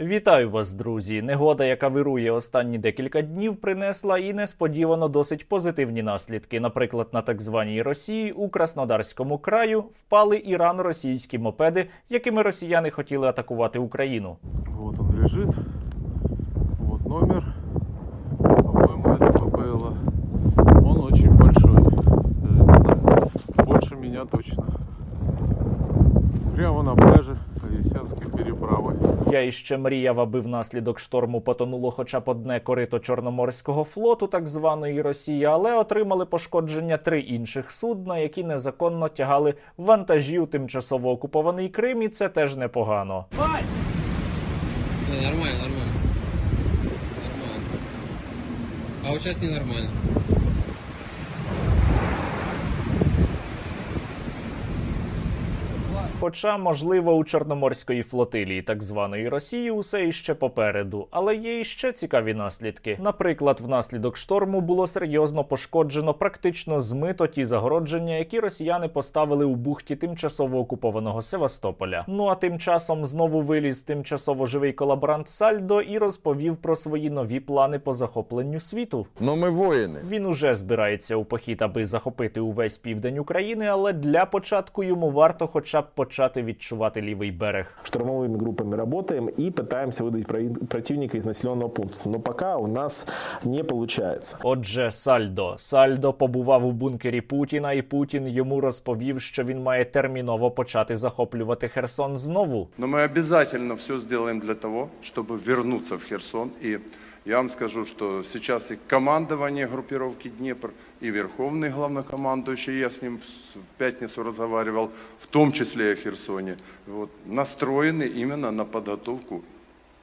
Вітаю вас, друзі! Негода, яка вирує останні декілька днів, принесла і несподівано досить позитивні наслідки. Наприклад, на так званій Росії у Краснодарському краю впали ірано-російські мопеди, якими росіяни хотіли атакувати Україну. Вот он лежит. Вот номер. ППЛ. Он очень большой. Даже не знаю. Больше меня точно. Прямо на переправы. Я іще мріяв, аби внаслідок шторму потонуло хоча б одне корито Чорноморського флоту, так званої Росії, але отримали пошкодження три інших судна, які незаконно тягали вантажі у тимчасово окупований Крим, і це теж непогано. Нормально, нормально. Нормально. А вот сейчас ненормально. Хоча, можливо, у Чорноморської флотилії так званої Росії усе іще попереду, але є іще цікаві наслідки. Наприклад, внаслідок шторму було серйозно пошкоджено, практично змито ті загородження, які росіяни поставили у бухті тимчасово окупованого Севастополя. Ну а тим часом знову виліз тимчасово живий колаборант Сальдо і розповів про свої нові плани по захопленню світу. Но мы воины. Він уже збирається у похід, аби захопити увесь південь України, але для початку йому варто хоча б почати відчувати лівий берег. штурмовыми группами работаем и пытаемся выдать про- противника из населенного пункта. Но пока у нас не получается. Отже, Сальдо. Сальдо побував у бункері Путіна, і Путін йому розповів, що він має терміново почати захоплювати Херсон знову. Но мы обязательно все сделаем для того, чтобы вернуться в Херсон. И я вам скажу, что сейчас и командование группировки Днепр, и верховный главнокомандующий, я с ним в в пятницу разговаривал, в том числе и о Херсоне, вот, настроены именно на подготовку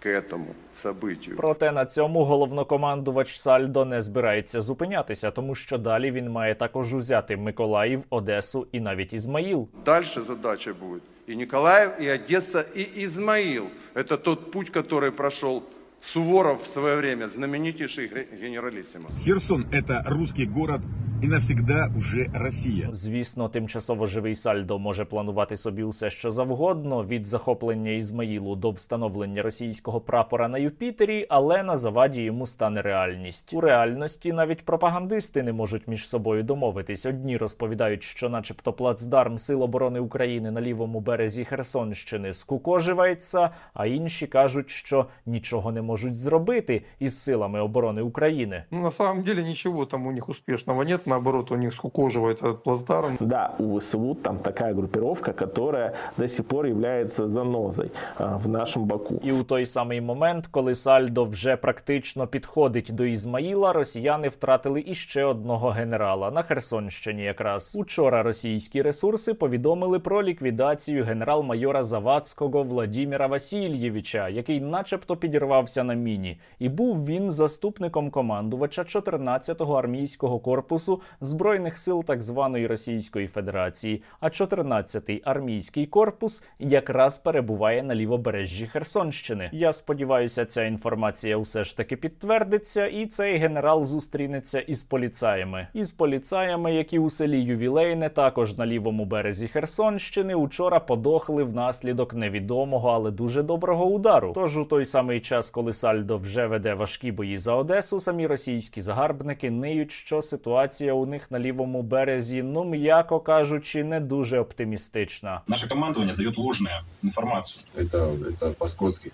к этому событию. Проте на цьому головнокомандувач Сальдо не збирається зупинятися, тому що далі він має також узяти Миколаїв, Одесу і навіть Ізмаїл. Дальше задача будет и Николаев, и Одесса, и Измаил. Это тот путь, который прошел Суворов в свое время, знаменитейший ге- генералиссимус. Херсон – это русский город и навсегда уже Россия. Звісно, тимчасово живий Сальдо може планувати собі усе, що завгодно, від захоплення Ізмаїлу до встановлення російського прапора на Юпітері, але на заваді йому стане реальність. У реальності навіть пропагандисти не можуть між собою домовитись. Одні розповідають, що, начебто, плацдарм Сил оборони України на лівому березі Херсонщини скукоживається, а інші кажуть, що нічого не можуть зробити із силами оборони України. Ну, на самом деле ничего там у них успешного нет, наоборот, у них скукоживается этот плацдарм. Да, у ВСУ там такая группировка, которая до сих пор является занозой а, в нашем Баку. І у той самий момент, коли Сальдо вже практично підходить до Ізмаїла, росіяни втратили іще одного генерала на Херсонщині. Якраз учора російські ресурси повідомили про ліквідацію генерал-майора Завадського Владіміра Васильєвича, який, начебто, підірвався на міні, і був він заступником командувача 14-го армійського корпусу збройних сил так званої Російської Федерації. А 14-й армійський корпус якраз перебуває на лівобережжі Херсонщини. Я сподіваюся, ця інформація усе ж таки підтвердиться, і цей генерал зустрінеться із поліцаями. Із поліцаями, які у селі Ювілейне, також на лівому березі Херсонщини, учора подохли внаслідок невідомого, але дуже доброго удару. Тож у той самий час, коли Сальдо вже веде важкі бої за Одесу, самі російські загарбники ниють, що ситуація у них на лівому березі, ну м'яко кажучи, не дуже оптимістична. Наше командование дает ложную информацию. Это, это по-скотски.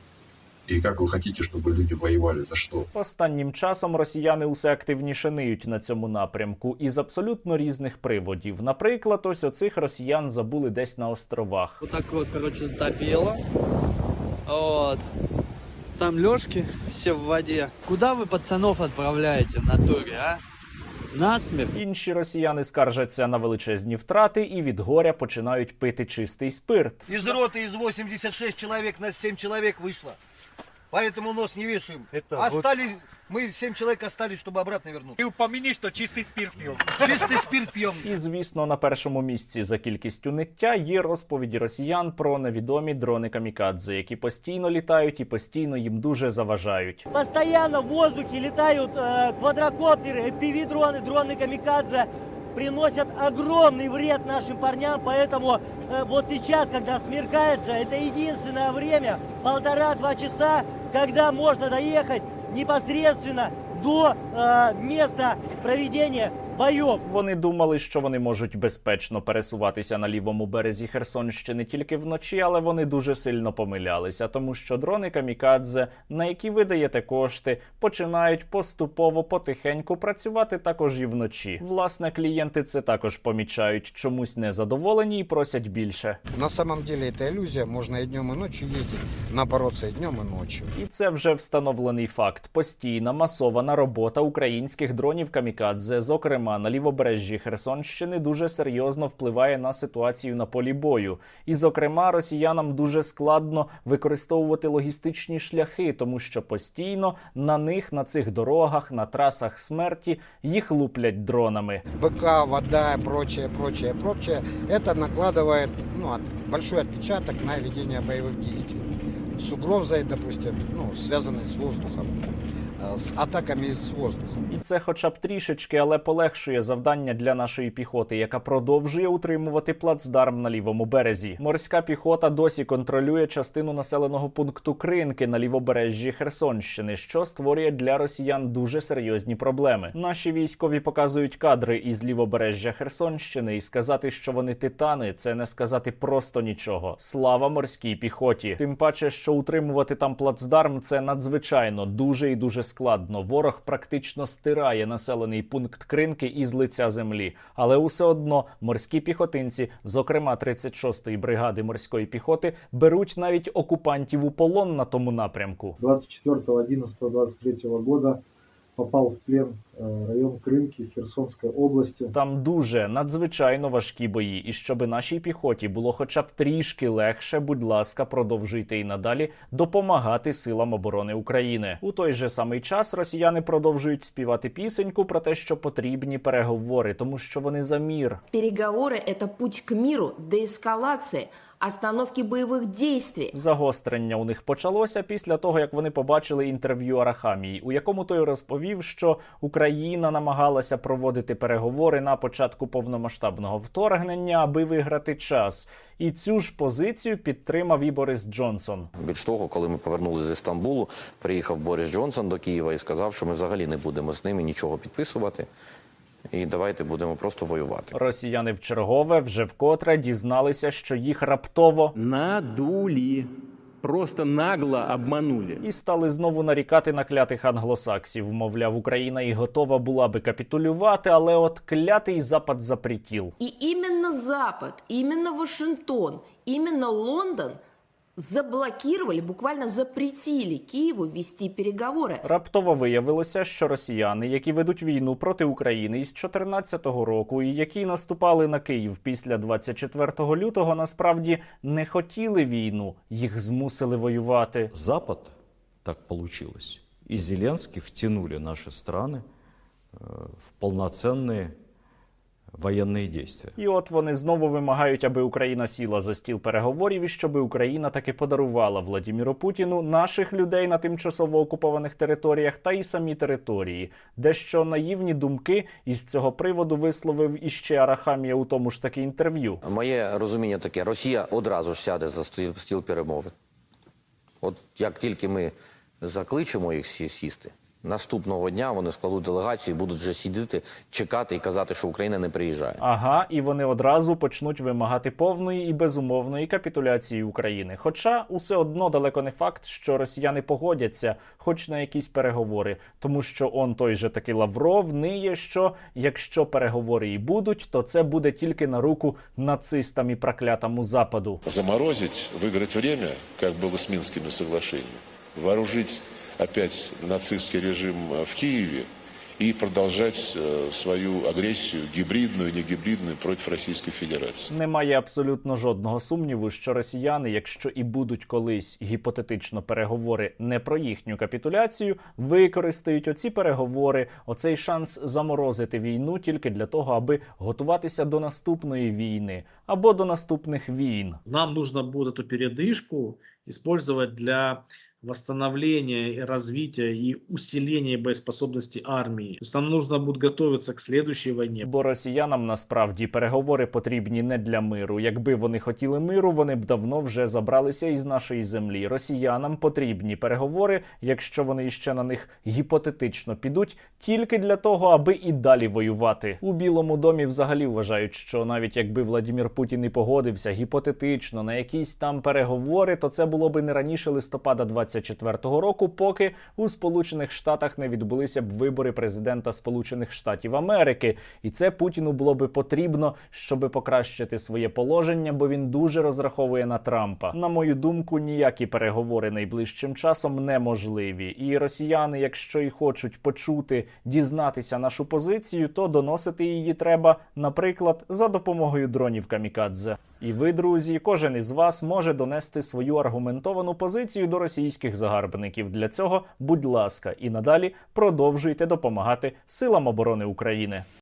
И как вы хотите, чтобы люди воевали? За что? Останнім часом росіяни усе активніше ниють на цьому напрямку із абсолютно різних приводів. Наприклад, ось оцих росіян забули десь на островах. Вот так вот, короче, затопило. Вот. Там лёжки все в воде. Куда вы пацанов отправляете в натуре, а? Насмерть. Інші росіяни скаржаться на величезні втрати і від горя починають пити чистий спирт. Из роты из 86 человек на 7 человек вышло. Поэтому нос не вешаем. Остались, мы 7 человек остались, чтобы обратно вернуться. И упомяни, что чистый спирт пьем. Чистый спирт пьем. І звісно, на першому місці за кількістю ниття є розповіді росіян про невідомі дрони камікадзе, які постійно літають і постійно їм дуже заважають. Постоянно в воздухе летают э, квадрокоптеры, FPV-дроны, дроны камикадзе. приносят огромный вред нашим парням, поэтому э, вот сейчас, когда смеркается, это единственное время, полтора-два часа, когда можно доехать непосредственно до э, места проведения боев. Вони думали, що вони можуть безпечно пересуватися на лівому березі Херсонщини тільки вночі, але вони дуже сильно помилялися, тому що дрони камікадзе, на які ви даєте кошти, починають поступово потихеньку працювати також і вночі. Власне, клієнти це також помічають, чомусь незадоволені і просять більше. На самом деле это иллюзия, можно и днем, и ночью ездить, напороться и днем, и ночью. І це вже встановлений факт. Постійна масована робота українських дронів камікадзе, зокрема на лівобережжі Херсонщини, дуже серйозно впливає на ситуацію на полі бою. І, зокрема, росіянам дуже складно використовувати логістичні шляхи, тому що постійно на них, на цих дорогах, на трасах смерті їх луплять дронами. БК, вода и прочее, прочее, прочее, это накладывает ну, от- большой отпечаток на ведение боевых действий. С угрозой, допустим, ну, связанной с воздухом, э, с атаками с воздуха. І це, хоча б трішечки, але полегшує завдання для нашої піхоти, яка продовжує утримувати плацдарм на лівому березі. Морська піхота досі контролює частину населеного пункту Кринки на лівобережжі Херсонщини, що створює для росіян дуже серйозні проблеми. Наші військові показують кадри із лівобережжя Херсонщини, і сказати, що вони титани, це не сказати просто нічого. Слава морській піхоті. Тим паче, що утримувати там плацдарм це надзвичайно дуже і дуже складно. Ворог практично стирає населений пункт Кринки із лиця землі. Але усе одно морські піхотинці, зокрема 36-ї бригади морської піхоти, беруть навіть окупантів у полон на тому напрямку. 24.11.23 года попал в плен э, район Крымки Херсонской области. Там дуже надзвичайно важкі бої, і щоби нашій піхоті було хоча б трішки легше, будь ласка, продовжуйте і надалі допомагати силам оборони України. У той же самий час росіяни продовжують співати пісеньку про те, що потрібні переговори, тому що вони за мір. Переговоры – это путь к миру, деэскалации, остановки боевых действий. Загострення у них почалося після того, як вони побачили інтерв'ю Арахамії, у якому той розповів, що Україна намагалася проводити переговори на початку повномасштабного вторгнення, аби виграти час. І цю ж позицію підтримав і Борис Джонсон. Більш того, коли ми повернулися з Стамбулу, приїхав Борис Джонсон до Києва і сказав, що ми взагалі не будемо з ними нічого підписувати. І давайте будемо просто воювати. Росіяни в чергове вже вкотре дізналися, що їх раптово Надули. Просто нагло обманули. і стали знову нарікати на клятих англосаксів. Мовляв, Україна і готова була би капітулювати, але от клятий запад запретіл. И именно Запад, именно Вашингтон, именно Лондон заблокировали, буквально запретили Киеву вести переговоры. Раптово виявилося, що росіяни, які ведуть війну проти України із 2014 року, і які наступали на Київ після 24 лютого, насправді не хотіли війну, їх змусили воювати. Запад, так получилось, и Зеленский втянули наши страны э, в полноценные военные действия. І от вони знову вимагають, аби Україна сіла за стіл переговорів, і щоб Україна таки подарувала Владіміру Путіну наших людей на тимчасово окупованих територіях та й самі території. Дещо наївні думки із цього приводу висловив іще Арахамія у тому ж таки інтерв'ю. Моє розуміння таке: Росія одразу ж сяде за стіл, стіл перемовин. От як тільки ми закличемо їх сі- сісти, наступного дня вони складуть делегацію і будуть вже сидіти, чекати і казати, що Україна не приїжджає. Ага, і вони одразу почнуть вимагати повної і безумовної капітуляції України. Хоча усе одно далеко не факт, що росіяни погодяться, хоч на якісь переговори, тому що он той же таки Лавров ниє, що якщо переговори і будуть, то це буде тільки на руку нацистам і проклятому западу. заморозить, выиграть время, как было с Минскими соглашениями, вооружить опять нацистский режим э, в Киеве и продолжать э, свою агрессию, гибридную, не гибридную, против Российской Федерации. Немає абсолютно жодного сумніву, що росіяни, якщо і будуть колись гіпотетично переговори не про їхню капітуляцію, використають оці переговори, оцей шанс заморозити війну тільки для того, аби готуватися до наступної війни або до наступних війн. Нам нужно будет эту передышку использовать для восстановления, развития и усиления боеспособности армии. То есть нам нужно будет готовиться к следующей войне. Бо росіянам насправді переговори потрібні не для миру. Якби вони хотіли миру, вони б давно вже забралися із нашої землі. Росіянам потрібні переговори, якщо вони іще на них гіпотетично підуть, тільки для того, аби і далі воювати. У Білому домі взагалі вважають, що навіть якби Владімір Путін і погодився гіпотетично на якісь там переговори, то це було би не раніше листопада 24-го року, поки у Сполучених Штатах не відбулися б вибори президента Сполучених Штатів Америки, і це Путіну було би потрібно, щоб покращити своє положення, бо він дуже розраховує на Трампа. На мою думку, ніякі переговори найближчим часом неможливі. І росіяни, якщо і хочуть почути, дізнатися нашу позицію, то доносити її треба, наприклад, за допомогою дронів камікадзе. І ви, друзі, кожен із вас може донести свою аргументовану позицію до російських загарбників. Для цього, будь ласка, і надалі продовжуйте допомагати силам оборони України.